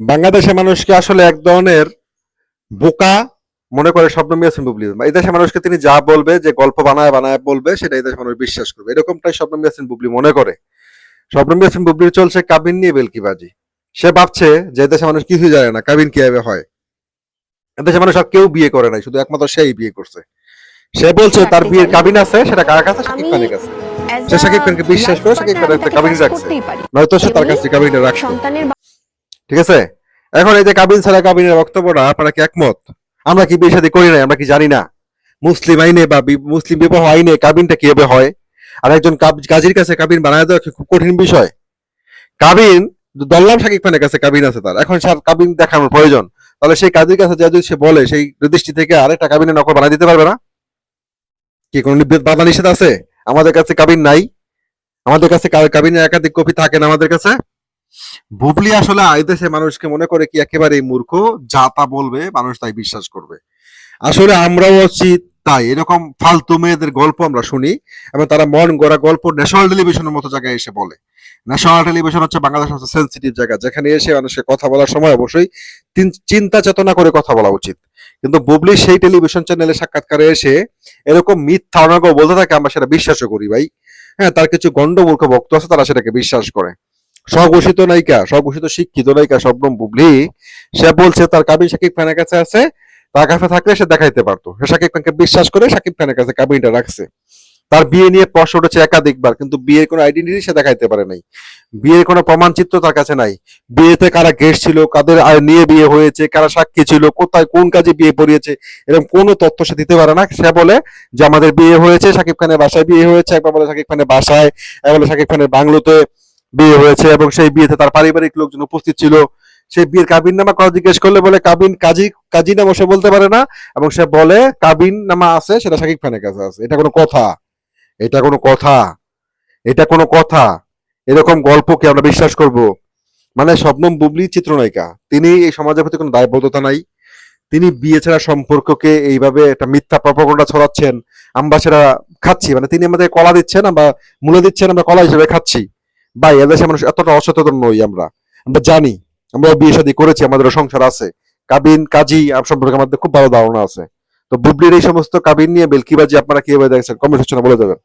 বাংলাদেশের মানুষকে আসলে এক ধরনের বোকা মনে করে স্বপ্ন মিয়াছেন বুবলি এই দেশের মানুষকে তিনি যা বলবে যে গল্প বানায় বানায় বলবে সেটা এই দেশের মানুষ বিশ্বাস করবে। এরকমটাই স্বপ্ন মিয়াছেন বুবলি মনে করে। স্বপ্ন মিয়াছেন বুবলির চলছে কাবিন নিয়ে বেলকিবাজি। সে ভাবছে যে দেশের মানুষ কিছুই জানে না কাবিন কীভাবে হয়। এদেশের মানুষ আর কেউ বিয়ে করে নাই শুধু একমাত্র সেই বিয়ে করছে। সে বলছে তার বিয়ের কাবিন আছে সেটা কার কাছে? শাকিব খানের কাছে। সে শাকিব খানকে বিশ্বাস করে শাকিব খানের কাবিন রাখছে। নয়তো সে তার কাছে কাবিনে সন্তানের ঠিক আছে? এখন এই যে কাবিন ছাড়া কাবিনের বক্তব্যটা, আপনারা কি একমত? আমরা কি বিয়ে শাদী করি নাই, আমরা কি জানি না? মুসলিম আইনে বা মুসলিম বিবাহ আইনে কাবিনটা কীভাবে হয়? আর একজন কাজীর কাছে কাবিন বানায় দেওয়া খুব কঠিন বিষয়? কাবিন দল্লাম শাকিব খানের কাছে কাবিন আছে তার। এখন স্যার কাবিন দেখানোর প্রয়োজন। তাহলে সেই কাজীর কাছে যা যদি সে বলে, সেই দৃষ্টি থেকে আরেকটা কাবিনের নকল বানাই দিতে পারবে না? কি কোনো বাধা নিষেধ আছে? আমাদের কাছে কাবিন নাই। আমাদের কাছে কাবিনের একাধিক কপি থাকে না আমাদের কাছে? বুবলি আসলে আইদেশে মানুষকে মনে করে কি একেবারে মূর্খ, যা তা বলবে মানুষ তাই বিশ্বাস করবে। আসলে আমরাও উচিত তাই, এরকম ফালতু মেয়েদের গল্প আমরা শুনি এবং তারা মন গড়া গল্প ন্যাশনাল টেলিভিশনের মতো জায়গায় এসে বলে। ন্যাশনাল টেলিভিশন হচ্ছে বাংলাদেশ সবচেয়ে সেন্সিটিভ জায়গা, যেখানে এসে মানুষের কথা বলার সময় অবশ্যই চিন্তা চেতনা করে কথা বলা উচিত। কিন্তু বুবলি সেই টেলিভিশন চ্যানেলে সাক্ষাৎকারে এসে এরকম মিথ্যা অনাগ বলতে থাকে, আমরা সেটা বিশ্বাসও করি ভাই। হ্যাঁ তার কিছু গন্ডমূর্খ ভক্ত আছে, তারা সেটাকে বিশ্বাস করে। স্বঘোষিত নায়িকা, স্বঘোষিত শিক্ষিত নায়িকা শবনম বুবলি, সে বলছে, তার কাবিন শাকিব খানের কাছে আছে, তার কাছে থাকলে সে দেখাইতে পারতো। সে শাকিব খানকে বিশ্বাস করে শাকিব খানের কাছে কাবিনটা রাখছে। তার বিয়ে নিয়ে প্রশ্ন উঠেছে একাধিকবার, কিন্তু বিয়ের কোনো আইডেন্টিটি সে দেখাইতে পারে নাই। বিয়ের কোনো প্রমাণচিত্র তার কাছে নাই। বিয়েতে কারা গেস্ট ছিল, কাদের নিয়ে বিয়ে হয়েছে, কারা সাক্ষী ছিল, কোথায় কোন কাজে বিয়ে পড়িয়েছে, এরকম কোনো তথ্য সে দিতে পারে না। সে বলে যে, আমাদের বিয়ে হয়েছে, শাকিব খানের বাসায় বিয়ে হয়েছে। একবার বলে, শাকিব খানের বাসায়। একবার বলে, শাকিব খানের বাংলোতে বিয়ে হয়েছে এবং সেই বিয়েতে তার পারিবারিক লোকজন উপস্থিত ছিল। সেই বিয়ের কাবিন নামা কথা জিজ্ঞেস করলে বলে, কাবিন কাজী কাজী নামা সে বলতে পারে না। এবং সে বলে কাবিন নামা আছে, সেটা শাকিব খানের কাছে আছে। এটা কোনো কথা। এটা কোনো কথা। এটা কোনো কথা। এরকম গল্পকে আমরা বিশ্বাস করব? মানে শবনম বুবলি চিত্রনায়িকা, তিনি এই সমাজের প্রতি কোনো দায়বদ্ধতা নাই। তিনি বিয়ে ছাড়া সম্পর্ককে এইভাবে একটা মিথ্যা প্রপাগন্ডা ছড়াচ্ছেন। আমরা সেটা খাচ্ছি। মানে তিনি আমাদের কলা দিচ্ছেন, আমরা মূলে দিচ্ছেন, আমরা কলা হিসেবে খাচ্ছি। ভাই এদেশের মানুষ এতটা অসচেতন নই আমরা। আমরা জানি, আমরা বিয়ে শাদী করেছি আমাদের সংসার আছে। কাবিন, কাজী সম্পর্কে আমাদের খুব ভালো ধারণা আছে। তো বুবলির এই সমস্ত কাবিন নিয়ে বেলকিবাজি আপনারা কীভাবে দেখছেন? কমেন্ট সেকশনে বলে দেবেন